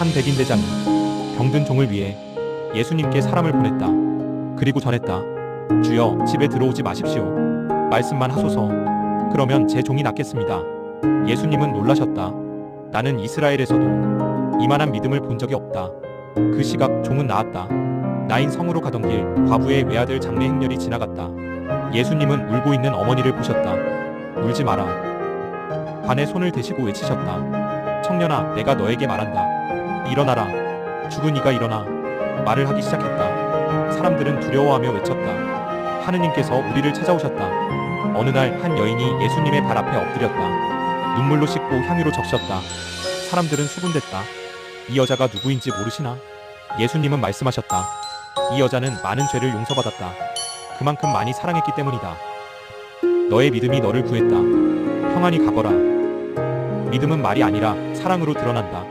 한 백인 대장이 병든 종을 위해 예수님께 사람을 보냈다. 그리고 전했다. 주여 집에 들어오지 마십시오. 말씀만 하소서. 그러면 제 종이 낫겠습니다. 예수님은 놀라셨다. 나는 이스라엘에서도 이만한 믿음을 본 적이 없다. 그 시각 종은 나았다. 나인 성으로 가던 길 과부의 외아들 장례 행렬이 지나갔다. 예수님은 울고 있는 어머니를 보셨다. 울지 마라. 관에 손을 대시고 외치셨다. 청년아, 내가 너에게 말한다. 일어나라. 죽은 이가 일어나. 말을 하기 시작했다. 사람들은 두려워하며 외쳤다. 하느님께서 우리를 찾아오셨다. 어느 날 한 여인이 예수님의 발 앞에 엎드렸다. 눈물로 씻고 향유로 적셨다. 사람들은 수군댔다. 이 여자가 누구인지 모르시나? 예수님은 말씀하셨다. 이 여자는 많은 죄를 용서받았다. 그만큼 많이 사랑했기 때문이다. 너의 믿음이 너를 구했다. 평안히 가거라. 믿음은 말이 아니라 사랑으로 드러난다.